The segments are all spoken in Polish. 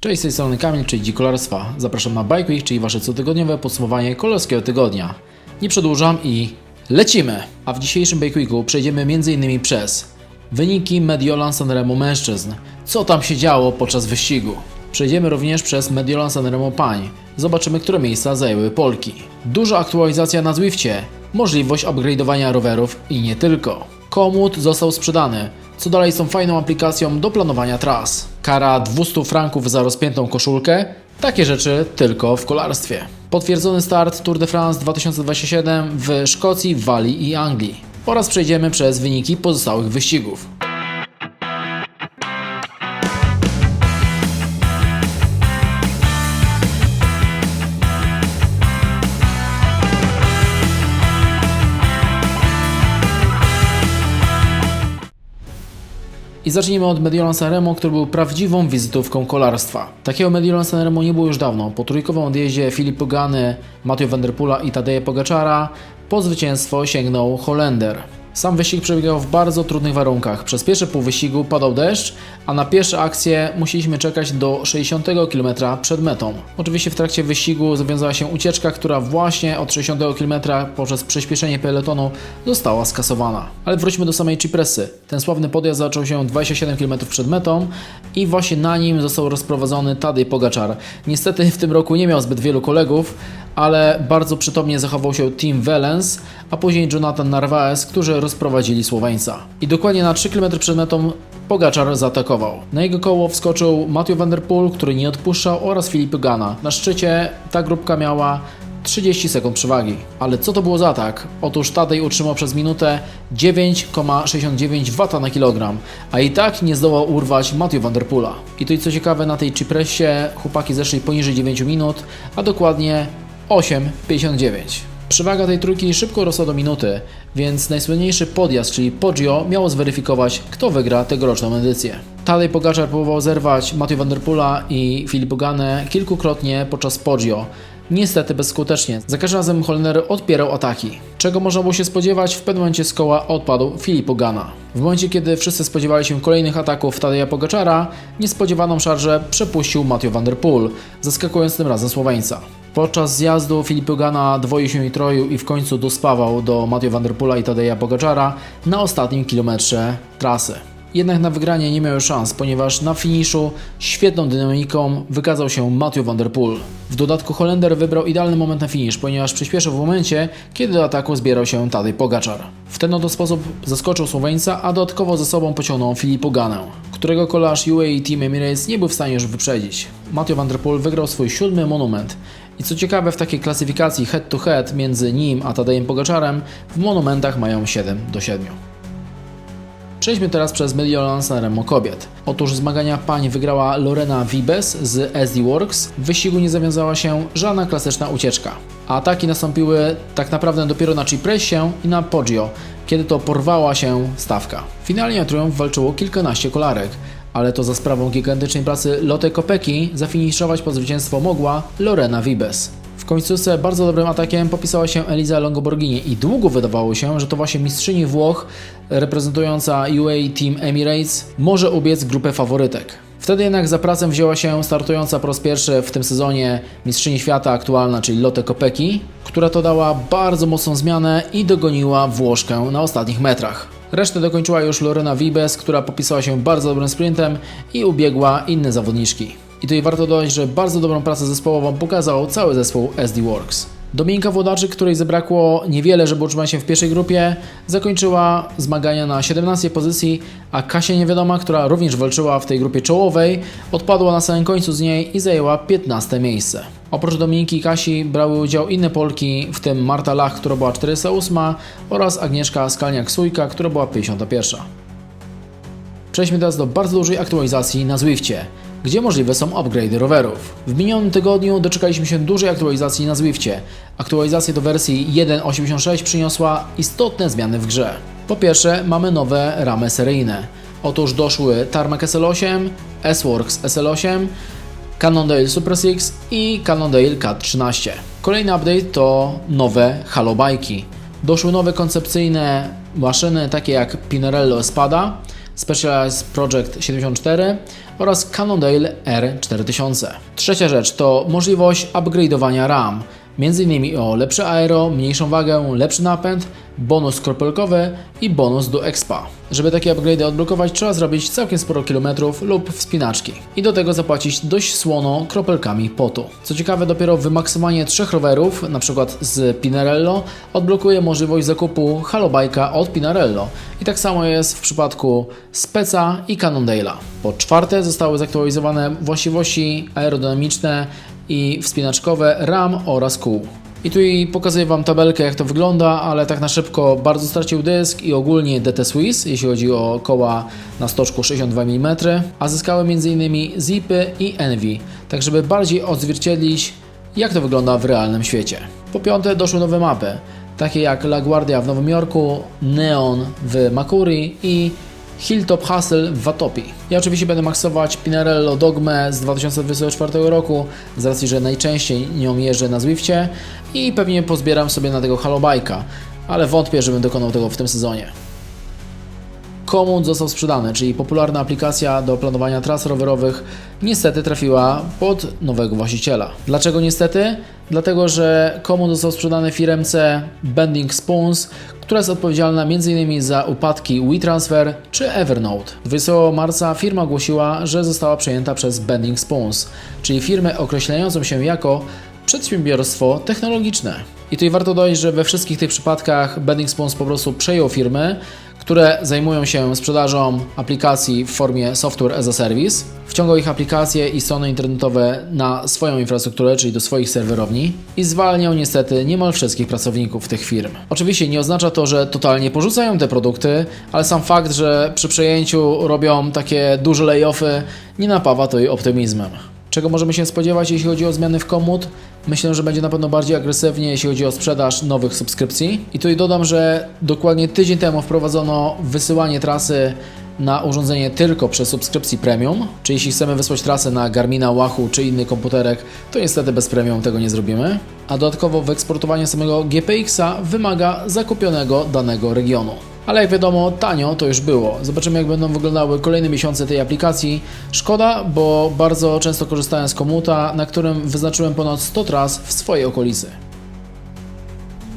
Cześć, z tej strony Kamil, czyli Dzikolarstwa. Zapraszam na Bike Week, czyli wasze cotygodniowe podsumowanie kolarskiego tygodnia. Nie przedłużam i lecimy! A w dzisiejszym Bike Weeku przejdziemy m.in. przez wyniki Mediolan Sanremo mężczyzn, co tam się działo podczas wyścigu. Przejdziemy również przez Mediolan Sanremo pań. Zobaczymy, które miejsca zajęły Polki. Duża aktualizacja na Zwifcie, możliwość upgrade'owania rowerów i nie tylko. Komut został sprzedany, co dalej tą fajną aplikacją do planowania tras. Kara 200 franków za rozpiętą koszulkę? Takie rzeczy tylko w kolarstwie. Potwierdzony start Tour de France 2027 w Szkocji, Walii i Anglii. Oraz przejdziemy przez wyniki pozostałych wyścigów. I zacznijmy od Mediolan Sanremo, który był prawdziwą wizytówką kolarstwa. Takiego Mediolan Sanremo nie było już dawno. Po trójkowym odjeździe Filip Pogany, Matthew Van Der Poola i Tadeja Pogaczara po zwycięstwo sięgnął Holender. Sam wyścig przebiegał w bardzo trudnych warunkach. Przez pierwsze pół wyścigu padał deszcz, a na pierwsze akcje musieliśmy czekać do 60 km przed metą. Oczywiście w trakcie wyścigu zawiązała się ucieczka, która właśnie od 60 km poprzez przyspieszenie peletonu została skasowana. Ale wróćmy do samej Cipressy. Ten sławny podjazd zaczął się 27 km przed metą i właśnie na nim został rozprowadzony Tadej Pogaczar. Niestety w tym roku nie miał zbyt wielu kolegów, ale bardzo przytomnie zachował się Tim Wellens, a później Jonathan Narvaez, którzy rozprowadzili Słoweńca. I dokładnie na 3 km przed metą Pogaczar zaatakował. Na jego koło wskoczył Matthew Van Der Poel, który nie odpuszczał oraz Filip Gana. Na szczycie ta grupka miała 30 sekund przewagi. Ale co to było za atak? Otóż Tadej utrzymał przez minutę 9,69 W na kilogram, a i tak nie zdołał urwać Matthew Van Der Poola. I to i co ciekawe, na tej Cipressie chłopaki zeszli poniżej 9 minut, a dokładnie 8,59. Przewaga tej trójki szybko rosła do minuty, więc najsłynniejszy podjazd, czyli Poggio, miało zweryfikować, kto wygra tegoroczną edycję. Tadej Pogaczar próbował zerwać Matthew Van Der Poola i Filip Ganę kilkukrotnie podczas Poggio. Niestety bezskutecznie. Za każdym razem Holender odpierał ataki. Czego można było się spodziewać, w pewnym momencie z koła odpadł Filip Gana. W momencie, kiedy wszyscy spodziewali się kolejnych ataków Tadeja Pogaczara, niespodziewaną szarżę przepuścił Matthew Van Der Poel, zaskakując tym razem Słoweńca. Podczas zjazdu Filip Gana dwoił się i troił i w końcu dospawał do Matthew Van Der Poola i Tadeja Pogaczara na ostatnim kilometrze trasy. Jednak na wygranie nie miały szans, ponieważ na finiszu świetną dynamiką wykazał się Matthew Van Der Poel. W dodatku Holender wybrał idealny moment na finisz, ponieważ przyspieszył w momencie, kiedy do ataku zbierał się Tadej Pogaczar. W ten oto sposób zaskoczył Słoweńca, a dodatkowo ze sobą pociągnął Filipa Ganę, którego kolarz UAE Team Emirates nie był w stanie już wyprzedzić. Matthew Van Der Poel wygrał swój siódmy monument. I co ciekawe, w takiej klasyfikacji head to head między nim a Tadejem Pogaczarem w monumentach mają 7 do 7. Przejdźmy teraz przez Mediolan Sanremo kobiet. Otóż zmagania pań wygrała Lorena Vibes z SD Works. W wyścigu nie zawiązała się żadna klasyczna ucieczka. Ataki nastąpiły tak naprawdę dopiero na Cipressie i na Poggio, kiedy to porwała się stawka. Finalnie o triumf walczyło kilkanaście kolarek, ale to za sprawą gigantycznej pracy Lotte Kopeki zafiniszować po zwycięstwo mogła Lorena Vibes. Końcówce bardzo dobrym atakiem popisała się Eliza Longoborghini i długo wydawało się, że to właśnie mistrzyni Włoch reprezentująca UAE Team Emirates może ubiec grupę faworytek. Wtedy jednak za pracę wzięła się startująca po raz pierwszy w tym sezonie mistrzyni świata aktualna, czyli Lotte Kopeki, która to dała bardzo mocną zmianę i dogoniła Włoszkę na ostatnich metrach. Resztę dokończyła już Lorena Vibes, która popisała się bardzo dobrym sprintem i ubiegła inne zawodniczki. I tutaj warto dodać, że bardzo dobrą pracę zespołową pokazał cały zespół SD Works. Dominika Włodarzy, której zabrakło niewiele, żeby utrzymać się w pierwszej grupie, zakończyła zmagania na 17 pozycji, a Kasia Niewiadoma, która również walczyła w tej grupie czołowej, odpadła na samym końcu z niej i zajęła 15 miejsce. Oprócz Dominiki i Kasi brały udział inne Polki, w tym Marta Lach, która była 408 oraz Agnieszka Skalniak-Sujka, która była 51. Przejdźmy teraz do bardzo dużej aktualizacji na Zwifcie, gdzie możliwe są upgrade'y rowerów. W minionym tygodniu doczekaliśmy się dużej aktualizacji na Zwifcie. Aktualizacja do wersji 1.86 przyniosła istotne zmiany w grze. Po pierwsze, mamy nowe ramy seryjne. Otóż doszły Tarmac SL8, S-Works SL8, Cannondale Super 6 i Cannondale CAT13. Kolejny update to nowe halobajki. Doszły nowe koncepcyjne maszyny takie jak Pinarello Espada, Specialized Project 74 oraz Cannondale R4000. Trzecia rzecz to możliwość upgrade'owania RAM, m.in. o lepsze aero, mniejszą wagę, lepszy napęd, bonus kropelkowy i bonus do expa. Żeby takie upgrade'y odblokować, trzeba zrobić całkiem sporo kilometrów lub wspinaczki i do tego zapłacić dość słono kropelkami potu. Co ciekawe, dopiero wymaksowanie trzech rowerów, np. z Pinarello, odblokuje możliwość zakupu halobajka od Pinarello. I tak samo jest w przypadku Speca i Cannondale'a. Po czwarte, zostały zaktualizowane właściwości aerodynamiczne i wspinaczkowe RAM oraz kół. I tu pokazuję Wam tabelkę jak to wygląda, ale tak na szybko bardzo stracił dysk i ogólnie DT Swiss, jeśli chodzi o koła na stoczku 62 mm, a zyskały m.in. Zipy i Envy, tak żeby bardziej odzwierciedlić jak to wygląda w realnym świecie. Po piąte doszły nowe mapy, takie jak La Guardia w Nowym Jorku, Neon w Makuri i Hilltop Hustle w Watopi. Ja oczywiście będę maksować Pinarello Dogmę z 2024 roku, z racji, że najczęściej nią jeżdżę na Zwifcie i pewnie pozbieram sobie na tego halobajka, ale wątpię, żebym dokonał tego w tym sezonie. Komun został sprzedany, czyli popularna aplikacja do planowania tras rowerowych, niestety trafiła pod nowego właściciela. Dlaczego niestety? Dlatego, że Komun został sprzedany firmce Bending Spoons, która jest odpowiedzialna m.in. za upadki WeTransfer czy Evernote. 20 marca firma ogłosiła, że została przejęta przez Bending Spoons, czyli firmę określającą się jako przedsiębiorstwo technologiczne. I tutaj warto dodać, że we wszystkich tych przypadkach Bending Spoons po prostu przejął firmy, które zajmują się sprzedażą aplikacji w formie software as a service, wciągał ich aplikacje i strony internetowe na swoją infrastrukturę, czyli do swoich serwerowni i zwalniał niestety niemal wszystkich pracowników tych firm. Oczywiście nie oznacza to, że totalnie porzucają te produkty, ale sam fakt, że przy przejęciu robią takie duże layoffy nie napawa to jej optymizmem. Czego możemy się spodziewać, jeśli chodzi o zmiany w komut? Myślę, że będzie na pewno bardziej agresywnie, jeśli chodzi o sprzedaż nowych subskrypcji. I tutaj dodam, że dokładnie tydzień temu wprowadzono wysyłanie trasy na urządzenie tylko przez subskrypcji premium, czyli jeśli chcemy wysłać trasę na Garmina, Wahoo czy inny komputerek, to niestety bez premium tego nie zrobimy. A dodatkowo wyeksportowanie samego GPX-a wymaga zakupionego danego regionu. Ale jak wiadomo, tanio to już było. Zobaczymy, jak będą wyglądały kolejne miesiące tej aplikacji. Szkoda, bo bardzo często korzystałem z komuta, na którym wyznaczyłem ponad 100 tras w swojej okolicy.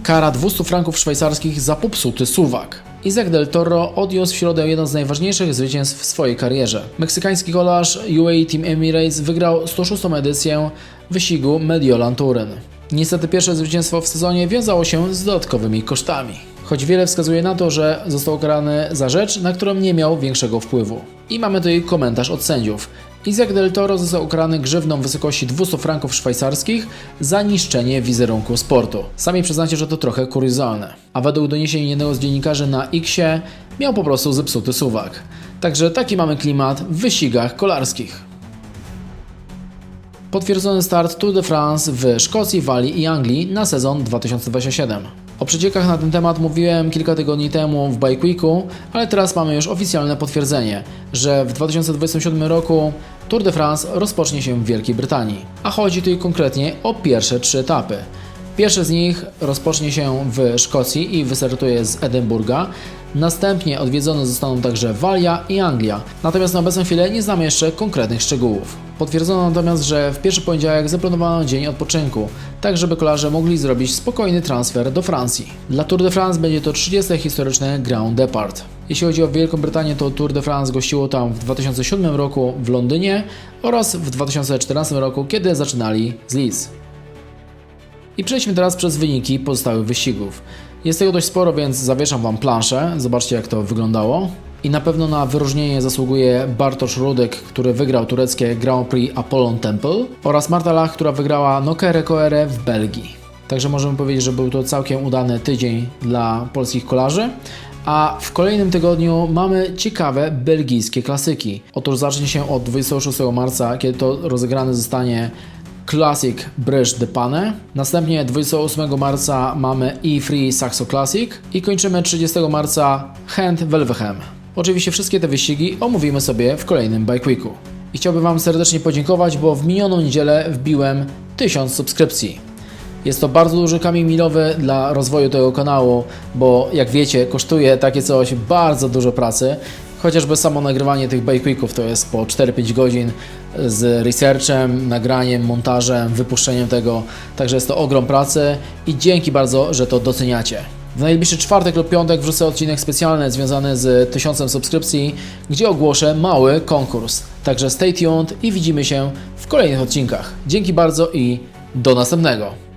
Kara 200 franków szwajcarskich za popsuty suwak. Isaac Del Toro odniósł w środę jeden z najważniejszych zwycięstw w swojej karierze. Meksykański kolarz UAE Team Emirates wygrał 106. edycję wyścigu Mediolan Turyn. Niestety pierwsze zwycięstwo w sezonie wiązało się z dodatkowymi kosztami. Choć wiele wskazuje na to, że został karany za rzecz, na którą nie miał większego wpływu. I mamy tutaj komentarz od sędziów. Isaac Del Toro został ukarany grzywną w wysokości 200 franków szwajcarskich za niszczenie wizerunku sportu. Sami przyznacie, że to trochę kuriozalne. A według doniesień jednego z dziennikarzy na Xie miał po prostu zepsuty suwak. Także taki mamy klimat w wyścigach kolarskich. Potwierdzony start Tour de France w Szkocji, Walii i Anglii na sezon 2027. O przeciekach na ten temat mówiłem kilka tygodni temu w Bike Weeku, ale teraz mamy już oficjalne potwierdzenie, że w 2027 roku Tour de France rozpocznie się w Wielkiej Brytanii. A chodzi tutaj konkretnie o pierwsze trzy etapy. Pierwszy z nich rozpocznie się w Szkocji i wystartuje z Edynburga. Następnie odwiedzone zostaną także Walia i Anglia. Natomiast na obecną chwilę nie znamy jeszcze konkretnych szczegółów. Potwierdzono natomiast, że w pierwszy poniedziałek zaplanowano dzień odpoczynku, tak żeby kolarze mogli zrobić spokojny transfer do Francji. Dla Tour de France będzie to 30. historyczne Grand Depart. Jeśli chodzi o Wielką Brytanię, to Tour de France gościło tam w 2007 roku w Londynie oraz w 2014 roku, kiedy zaczynali z Leeds. I przejdźmy teraz przez wyniki pozostałych wyścigów. Jest tego dość sporo, więc zawieszam Wam planszę. Zobaczcie, jak to wyglądało. I na pewno na wyróżnienie zasługuje Bartosz Rudek, który wygrał tureckie Grand Prix Apollon Temple oraz Marta Lach, która wygrała Nokere Koere w Belgii. Także możemy powiedzieć, że był to całkiem udany tydzień dla polskich kolarzy. A w kolejnym tygodniu mamy ciekawe belgijskie klasyki. Otóż zacznie się od 26 marca, kiedy to rozegrany zostanie Classic Brèche de Pane. Następnie 28 marca mamy E3 Saxo Classic i kończymy 30 marca Hand Welwechem. Oczywiście wszystkie te wyścigi omówimy sobie w kolejnym Bike Weeku. I chciałbym Wam serdecznie podziękować, bo w minioną niedzielę wbiłem 1000 subskrypcji. Jest to bardzo duży kamień milowy dla rozwoju tego kanału, bo jak wiecie, kosztuje takie coś bardzo dużo pracy. Chociażby samo nagrywanie tych Bake to jest po 4-5 godzin z researchem, nagraniem, montażem, wypuszczeniem tego. Także jest to ogrom pracy i dzięki bardzo, że to doceniacie. W najbliższy czwartek lub piątek wrzucę odcinek specjalny związany z tysiącem subskrypcji, gdzie ogłoszę mały konkurs. Także stay tuned i widzimy się w kolejnych odcinkach. Dzięki bardzo i do następnego.